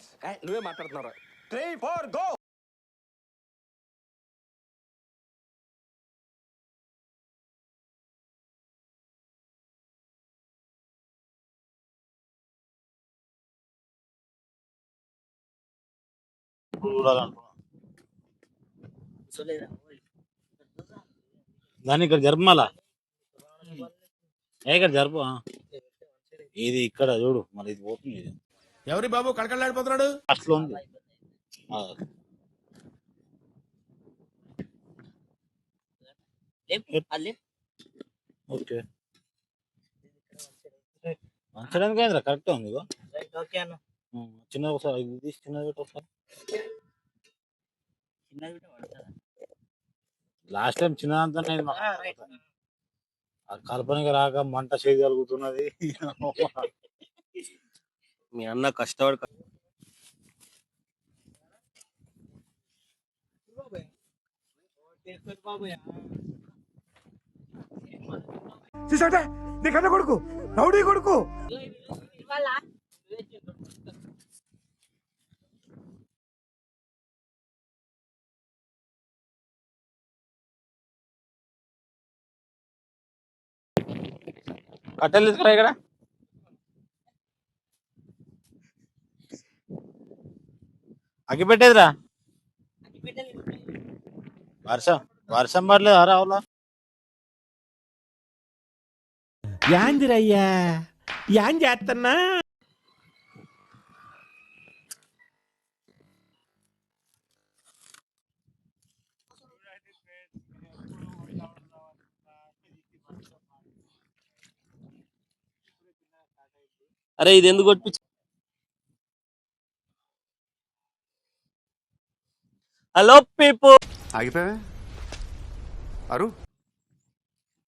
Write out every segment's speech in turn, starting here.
Silence నువ్వే మాట్లాడుతున్నారా three four go దాన్ని ఇక్కడ జరపమాలా? ఏ ఇక్కడ జరుపు ఆ. ఇది ఇక్కడ చూడు మరి ఇది పోతుంది ఇది ఎవరి బాబు కడకళ్ళాడిపోతున్నాడు అట్లా ఉంది. ఓకే. మంచడానికి కరెక్ట్ ఉంది ఓకే అన్న. ఉమ్, చిన్నది ఒకసారి ఇది తీసి చిన్నది పెట్టు ఒకసారి. చిన్నది కూడా పడుతుందా? లాస్ట్ టైం చిన్నదంతా ఆ, రైట్. కల్పనకి రాక మంట చేతి కలుగుతున్నది మీ అన్న కష్టపడి చూసాటే నీ కన్న కొడుకు రౌడీ కొడుకు. కట్టెలు తీసుకురా ఇక్కడ. అగ్గి పెట్టేదిరా. వర్షం వర్షం పడలేదు అరా అవులా యాందిరయ్యా యాం చేస్తున్నా అరే ఇది ఎందుకు కొట్టించ హలో పీపుల్ ఆగిపోయావే? అరు.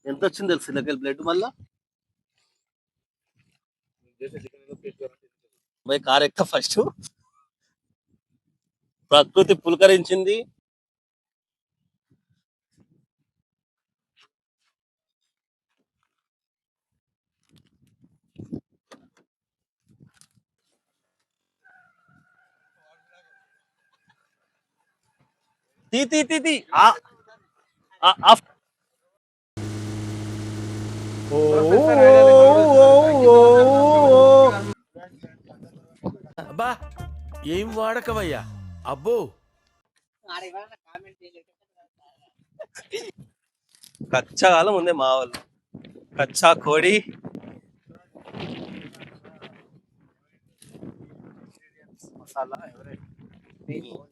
ఎంత వచ్చింది తెలుసు ఇళ్ళకి బ్లడ్ మళ్ళా? కార్ ఎక్క ఫస్ట్. ప్రకృతి పులకరించింది. తీ తీ తీ తీ ఆ ఆ- ఆ అబ్బా ఏం వాడకవయ్యా అబ్బో ఆడ ఎవరన్నా కామెంట్ చేయలేదు కచ్చా కాలం ఉంది మా వాళ్ళు కచ్చా కోడి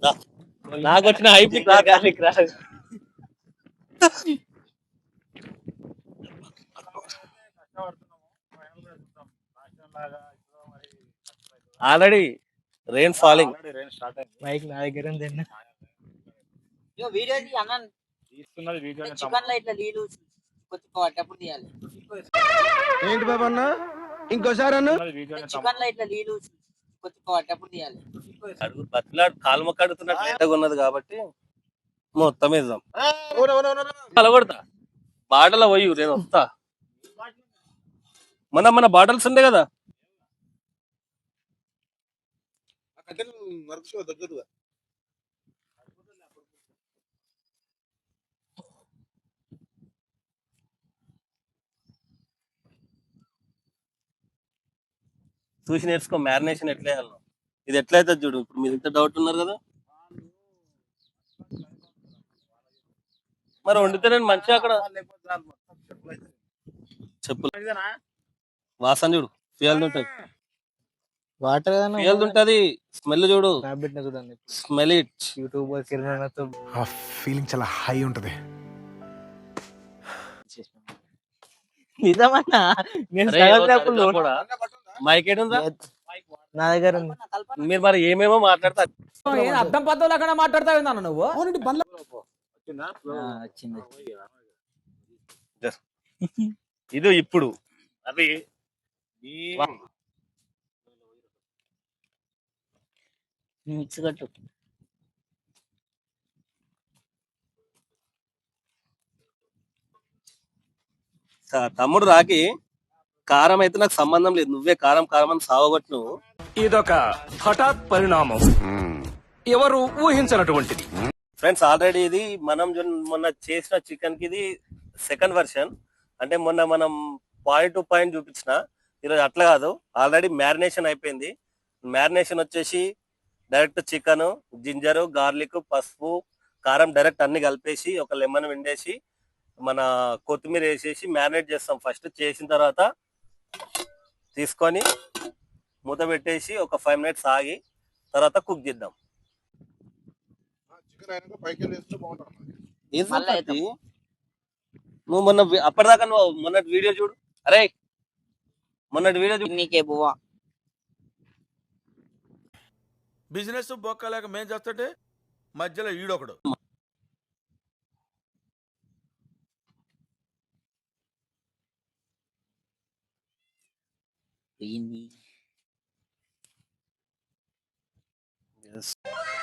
దా. నాకు వచ్చిన హైప్ రాదు. ఆల్రెడీ రెయిన్ ఫాలింగ్ బైక్ నా దగ్గర ఉంది అన్న. ఇగో వీడియో తీ అన్న. తీస్తున్నది వీడియో చికెన్లో ఇట్లా నీళ్ళు కొట్టుకోవటప్పుడు తీయాలి. ఏంటి బాబా అన్న? ఇంకోసారి అన్న. చికెన్లో ఇట్లా నీళ్ళు అడుగు బతిలాడు కాలు లేటగా ఉన్నది కాబట్టి మొత్తం ఇద్దాం. కలగొడతా. బాటలో పోయి నేను వస్తా. మన మన బాటల్స్ ఉండే కదా? చూసి నేర్చుకో మ్యారినేషన్ ఎట్లా వేయాలి ఇది ఎట్లా అవుతుంది చూడు ఇప్పుడు మీరు ఇంత డౌట్ ఉన్నారు కదా? మరి వండితే నేను మంచిగా అక్కడ? చెప్పులు. వాసన చూడు ఫియల్ ఉంటది వాటర్ ఫియల్ ఉంటది స్మెల్ చూడు. చూడండి. Smell it. యూట్యూబ్ ఆ ఫీలింగ్ చాలా హై ఉంటది. నిజమన్నా? నేను కూడా. మైక్ ఏడుందా నా దగ్గర ఉంది. మీరు మరి ఏమేమో మాట్లాడతారు అర్థం పద్ధతులు అక్కడ మాట్లాడతావు ఏందన్న నువ్వు? ఆ, వచ్చింది. ఇది ఇప్పుడు. అవి మిక్స్ కట్టు. త- తమ్ముడు రాకి కారం అయితే నాకు సంబంధం లేదు. నువ్వే కారం కారం అని సావగొట్టు నువ్వు ఇదొక హఠాత్ పరిణామం. ఎవరు ఊహించినటువంటిది. ఫ్రెండ్స్ ఆల్రెడీ ఇది మనం మొన్న చేసిన చికెన్కి ఇది సెకండ్ వర్షన్ అంటే మొన్న మనం పాయింట్ టు పాయింట్ చూపించిన. ఈరోజు అట్లా కాదు. ఆల్రెడీ మ్యారినేషన్ అయిపోయింది. మ్యారినేషన్ వచ్చేసి డైరెక్ట్ చికెన్ జింజర్ గార్లిక్ పసుపు కారం డైరెక్ట్ అన్ని కలిపేసి ఒక లెమన్ విండేసి మన కొత్తిమీర వేసేసి మ్యారినేట్ చేస్తాం. ఫస్ట్ చేసిన తర్వాత తీసుకొని మూత పెట్టేసి ఒక ఫైవ్ మినిట్స్ ఆగి తర్వాత కుక్ చేద్దాం. ఏం మళ్ళా సంగతి? నువ్వు మొన్న వి- అప్పటిదాకా నువ్వు మొన్నటి వీడియో చూడు. అరే మొన్నటి వీడియో చూడు. నీకే బువ్వా. బిజినెస్ బొక్కలేక మేం చేస్తుంటే మధ్యలో ఈడొకడు. పోయింది ఉం,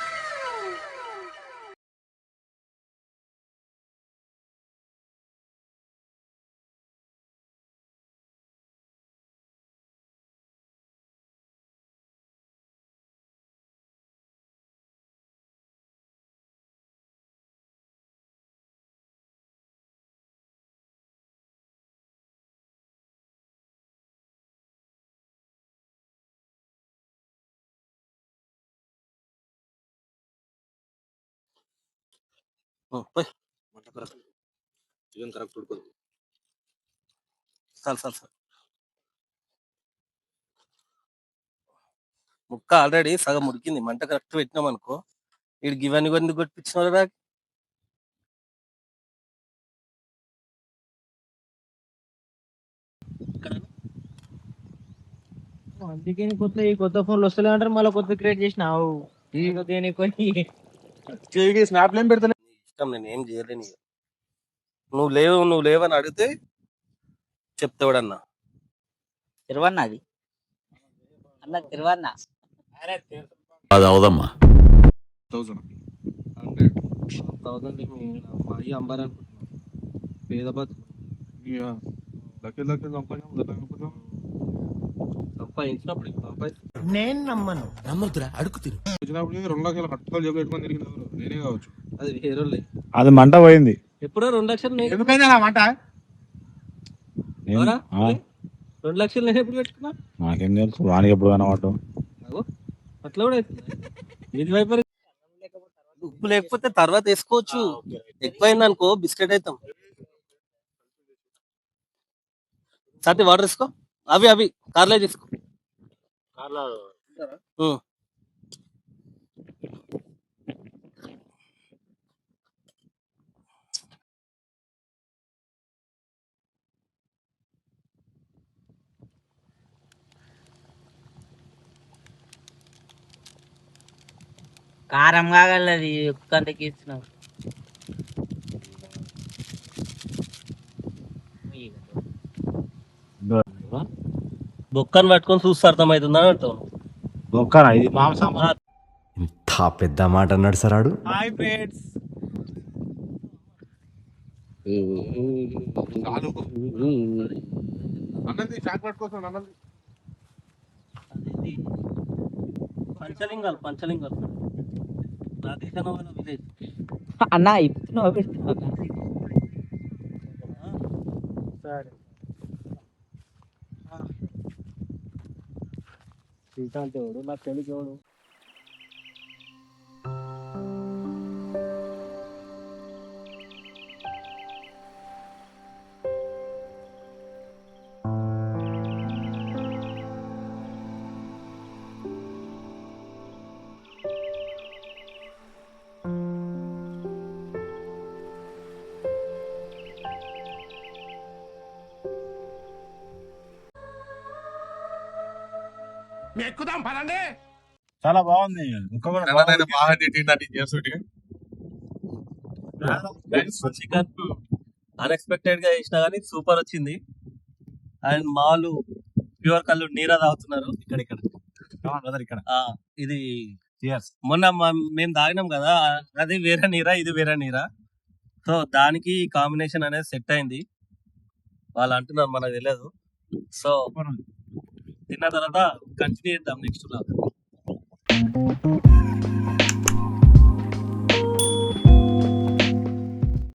పోయ్. చాలు చాలు చాలు ముక్క ఆల్రెడీ సగం ఉడికింది. మంట కరెక్ట్ పెట్టినాం అనుకో వీడు గివన్నీ కొన్ని కొట్టించిన నాకు అందుకే నీ కొత్త ఈ కొత్త ఫోన్లు వస్తలే అంటారు మళ్ళీ కొత్త క్రియేట్ చేసినావు. ఈ దేని కొని స్నాప్ లేం పెడతాను ఇష్టం నేను ఏం చేయలేను. నువ్వు లేవు నువ్వు లేవని అడిగితే చెప్తావాడన్నా. తిరువన్న అది. అన్న తిరువన్న. అది అవదమ్మా. థౌసండ్. థౌసండ్ అమ్మాయి అంబారు అనుకుంటున్నాను పేద సంపాదించినప్పుడు సంపాదించి. నమ్మొద్దురా అడుగు తిరు. వచ్చినప్పుడు రెండు లక్షల కట్టుకోలు జబ్బు పెట్టుకొని తిరిగిన? నేనే కావచ్చు. అది వేరే అది మంట పోయింది. ఎప్పుడో రెండు లక్షలు నేను ఎందుకైనా నా మాట? ఎవరా? రెండు లక్షలు నేను ఎప్పుడు పెట్టుకున్నా? నాకేం తెలుసు వానికి ఎప్పుడు కనబడటం అగో, అట్లా కూడా అవుతుంది ఇది వైపరీ ఉప్పు లేకపోతే తర్వాత వేసుకోవచ్చు. ఎక్కువైంది అనుకో బిస్కెట్ అవుతాం సతి వాటర్ వేసుకో అవి అవి కార్లే తీసుకో. కారం కాగలది ఒక్కంతకి ఇచ్చినావు బొక్కను పట్టుకొని చూస్తే అర్థమవుతుందా అంటావు ఒక్కనా ఇది మాంసం. ఇంత పెద్ద మాట అన్నాడు సరాడు హాయ్ ఫ్రెండ్స్. అన్నది చాక్ పట్టుకోసం అన్నది. పంచలింగాలు పంచలింగాలు. అన్న ఇస్తున్నావు పెడుతున్నావు సరే శ్రీకాంత్ ఎవడు నాకు తెలియదు ఎవడు ఎక్కుదాం పదండి. చాలా బాగుంది. కూడా బాగుంది. చికెన్ అన్ఎక్స్పెక్టెడ్గా చేసినా కానీ సూపర్ వచ్చింది. అండ్ మాలు ప్యూర్ కళ్ళు నీరా తాగుతున్నారు. ఇక్కడ ఇక్కడ ఇక్కడ. ఆ, ఇది మొన్న మేము తాగినాం కదా అది వేరే నీరా ఇది వేరే నీరా. సో దానికి కాంబినేషన్ అనేది సెట్ అయింది. వాళ్ళు అంటున్నారు మనకు తెలియదు. సో తిన్న తర్వాత కంటిన్యూ చేద్దాం నెక్స్ట్